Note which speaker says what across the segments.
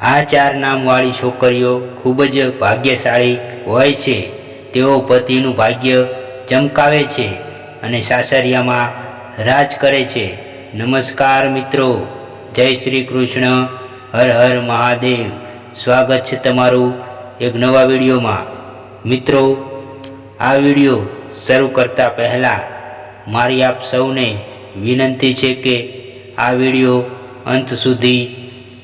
Speaker 1: આ ચાર નામવાળી છોકરીઓ ખૂબ જ ભાગ્યશાળી હોય છે. તેઓ પતિનું ભાગ્ય ચમકાવે છે અને સાસરિયામાં રાજ કરે છે. નમસ્કાર મિત્રો, જય શ્રી કૃષ્ણ, હર હર મહાદેવ. સ્વાગત છે તમારું એક નવા વિડીયોમાં. મિત્રો, આ વીડિયો શરૂ કરતા પહેલાં મારી આપ સૌને વિનંતી છે કે આ વીડિયો અંત સુધી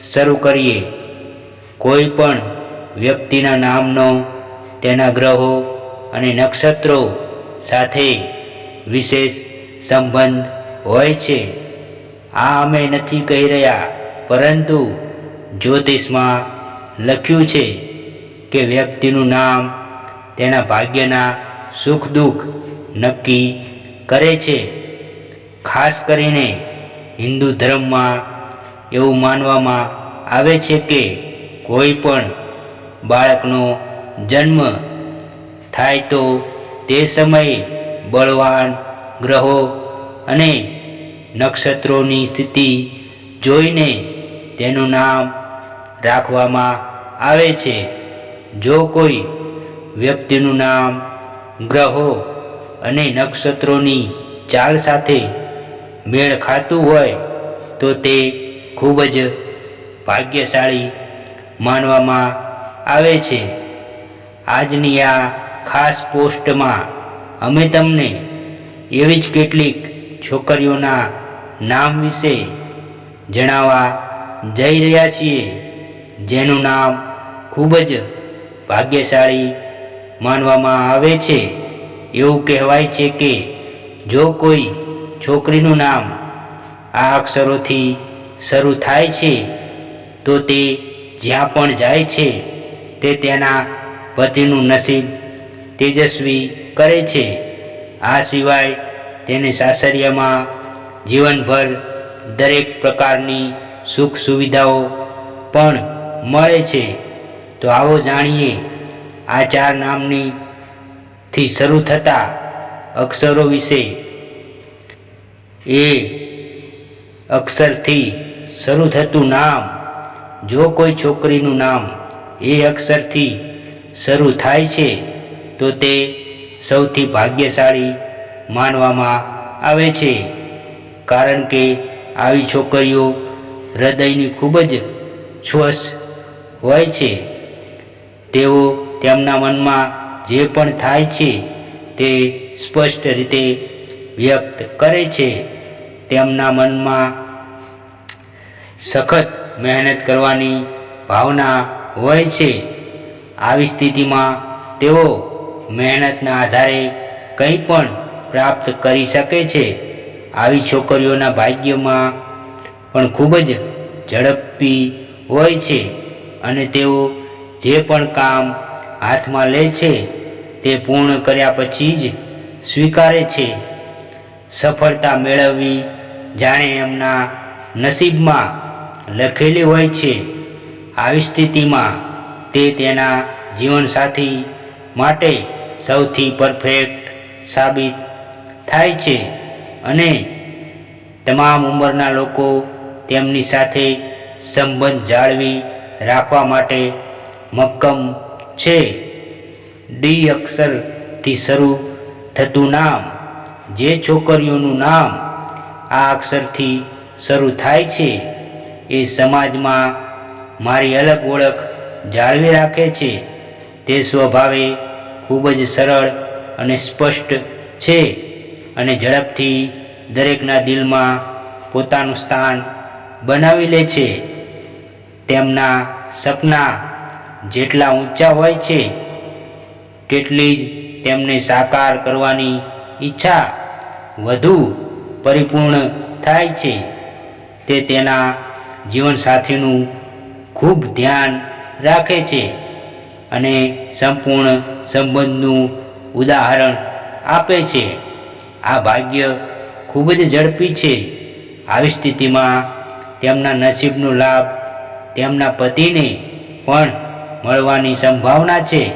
Speaker 1: શરૂ કરીએ. કોઈ પણ વ્યક્તિના નામનો, તેના ગ્રહો અને નક્ષત્રો સાથે વિશેષ સંબંધ હોય છે. આ અમે નથી કહી રહ્યા, પરંતુ જ્યોતિષમાં લખ્યું છે કે વ્યક્તિનું નામ, તેના ભાગ્યના સુખ દુઃખ નક્કી કરે છે. ખાસ કરીને હિન્દુ ધર્મમાં એવું માનવામાં આવે છે કે કોઈ પણ બાળકનો જન્મ થાય તો તે સમયે બળવાન ગ્રહો અને નક્ષત્રોની સ્થિતિ જોઈને તેનું નામ રાખવામાં આવે છે. જો કોઈ વ્યક્તિનું નામ ગ્રહો અને નક્ષત્રોની ચાલ સાથે મેળ ખાતું હોય તો તે ખૂબ જ ભાગ્યશાળી માનવામાં આવે છે. આજની આ ખાસ પોસ્ટમાં અમે તમને એવી જ કેટલીક છોકરીઓના નામ વિશે જણાવવા જઈ રહ્યા છીએ, જેનું નામ ખૂબ જ ભાગ્યશાળી માનવામાં આવે છે. એવું કહેવાય છે કે જો કોઈ છોકરીનું નામ આ અક્ષરોથી શરૂ થાય છે તો તે જ્યાં પણ જાય છે, તે તેના પતિનું નસીબ તેજસ્વી કરે છે. આ સિવાય તેને સાસરિયામાં જીવનભર દરેક પ્રકારની સુખ સુવિધાઓ પણ મળે છે. તો આવો જાણીએ, આ ચાર નામની થી શરૂ થતા અક્ષરો વિશે. એ અક્ષરથી શરૂ થતું નામ જો કોઈ છોકરીનું નામ એ અક્ષરથી શરૂ થાય છે, તો તે સૌથી ભાગ્યશાળી માનવામાં આવે છે. કારણ કે આવી છોકરીઓ હૃદયની ખૂબ જ સ્વસ્થ હોય છે. તેઓ તેમના મનમાં જે પણ થાય છે તે સ્પષ્ટ રીતે વ્યક્ત કરે છે. તેમના મનમાં સખત મહેનત કરવાની ભાવના હોય છે. આવી સ્થિતિમાં તેઓ મહેનતના આધારે કંઈ પણ પ્રાપ્ત કરી શકે છે. આવી છોકરીઓના ભાગ્યમાં પણ ખૂબ જ ઝડપી હોય છે અને તેઓ જે પણ કામ હાથમાં લે છે તે પૂર્ણ કર્યા પછી જ સ્વીકારે છે. સફળતા મેળવવી જાણે એમના નસીબમાં લખેલી હોય છે. આવી સ્થિતિમાં તે તેના જીવનસાથી માટે સૌથી પરફેક્ટ સાબિત થાય છે અને તમામ ઉંમરના લોકો તેમની સાથે સંબંધ જાળવી રાખવા માટે મક્કમ છે. ડી અક્ષરથી શરૂ થતું નામ, જે છોકરીઓનું નામ આ અક્ષરથી શરૂ થાય છે. એ સમાજમાં મારી અલગ ઓળખ જાળવી રાખે છે. તે સ્વભાવે ખૂબ જ સરળ અને સ્પષ્ટ છે અને ઝડપથી દરેકના દિલમાં પોતાનું સ્થાન બનાવી લે છે. તેમના સપના જેટલા ઊંચા હોય છે, તેટલી જ તેમને સાકાર કરવાની ઈચ્છા વધુ પરિપૂર્ણ થાય છે. તે તેના જીવનસાથીનું ખૂબ ધ્યાન રાખે છે અને સંપૂર્ણ સંબંધનું ઉદાહરણ આપે છે. આ ભાગ્ય ખૂબ જ ઝડપી છે. આવી સ્થિતિમાં તેમના નસીબનો લાભ તેમના પતિને પણ મળવાની સંભાવના છે.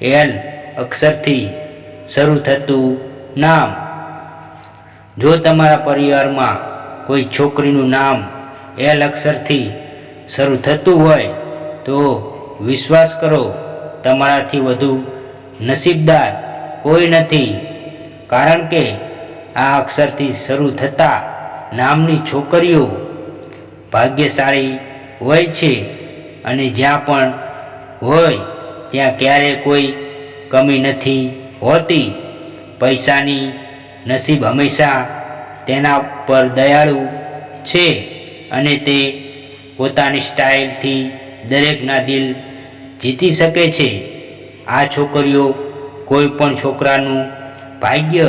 Speaker 1: એલ અક્ષરથી શરૂ થતું નામ. જો તમારા પરિવારમાં કોઈ છોકરીનું નામ એલ અક્ષરથી શરૂ થતું હોય તો વિશ્વાસ કરો, તમારાથી વધુ નસીબદાર કોઈ નથી. કારણ કે આ અક્ષરથી શરૂ થતા નામની છોકરીઓ ભાગ્યશાળી હોય છે અને જ્યાં પણ હોય ત્યાં ક્યારેય કોઈ કમી નથી હોતી. પૈસાની નસીબ હંમેશા તેના પર દયાળુ છે. અને તે પોતાની સ્ટાઇલથી દરેકના દિલ જીતી શકે છે. આ છોકરીઓ કોઈ પણ છોકરાનું ભાગ્ય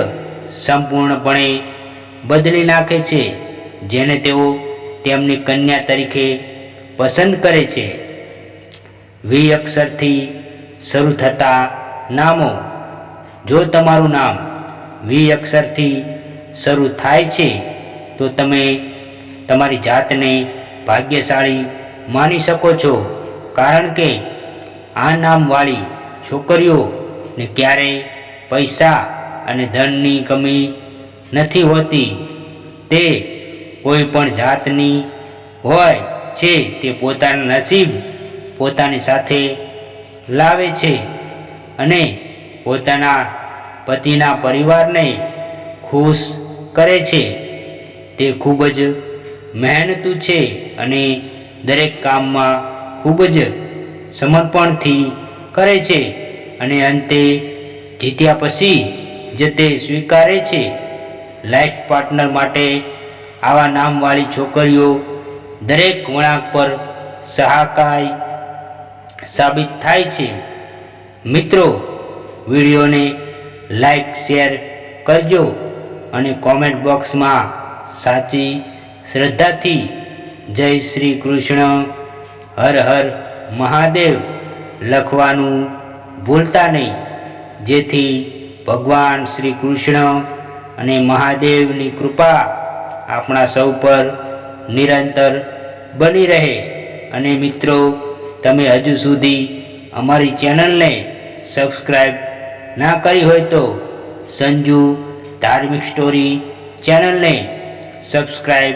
Speaker 1: સંપૂર્ણપણે બદલી નાખે છે, જેને તેઓ તેમની કન્યા તરીકે પસંદ કરે છે. વી અક્ષરથી શરૂ થતા નામો. જો તમારું નામ વી અક્ષરથી શરૂ થાય છે, તો તમે તમારી જાતને ભાગ્યશાળી માની શકો છો. કારણ કે આ નામવાળી છોકરીઓને ક્યારેય પૈસા અને ધનની કમી નથી હોતી. તે કોઈ પણ જાતની હોય છે તે પોતાના નસીબ પોતાની સાથે લાવે છે અને પોતાના પતિના પરિવારને ખુશ કરે છે. તે ખૂબ જ મહેનતુ છે અને દરેક કામમાં ખૂબ જ સમર્પણથી કરે છે. અને અંતે જીત્યા પછી જે તે સ્વીકારે છે, લાઈફ પાર્ટનર માટે આવા નામવાળી છોકરીઓ દરેક વળાંક પર સહાકાય સાબિત થાય છે. મિત્રો, વિડીયોને લાઈક, શેર કરજો અને કોમેન્ટ બોક્સમાં સાચી શ્રદ્ધાથી જય શ્રી કૃષ્ણ, હર હર મહાદેવ લખવાનું ભૂલતા નહીં. જેથી ભગવાન શ્રી કૃષ્ણ અને મહાદેવની કૃપા આપણા સૌ પર નિરંતર બની રહે. અને મિત્રો, તમે હજુ સુધી અમારી ચેનલને સબસ્ક્રાઈબ ના કરી હોય તો સંજુ ધાર્મિક સ્ટોરી ચેનલને સબસ્ક્રાઈબ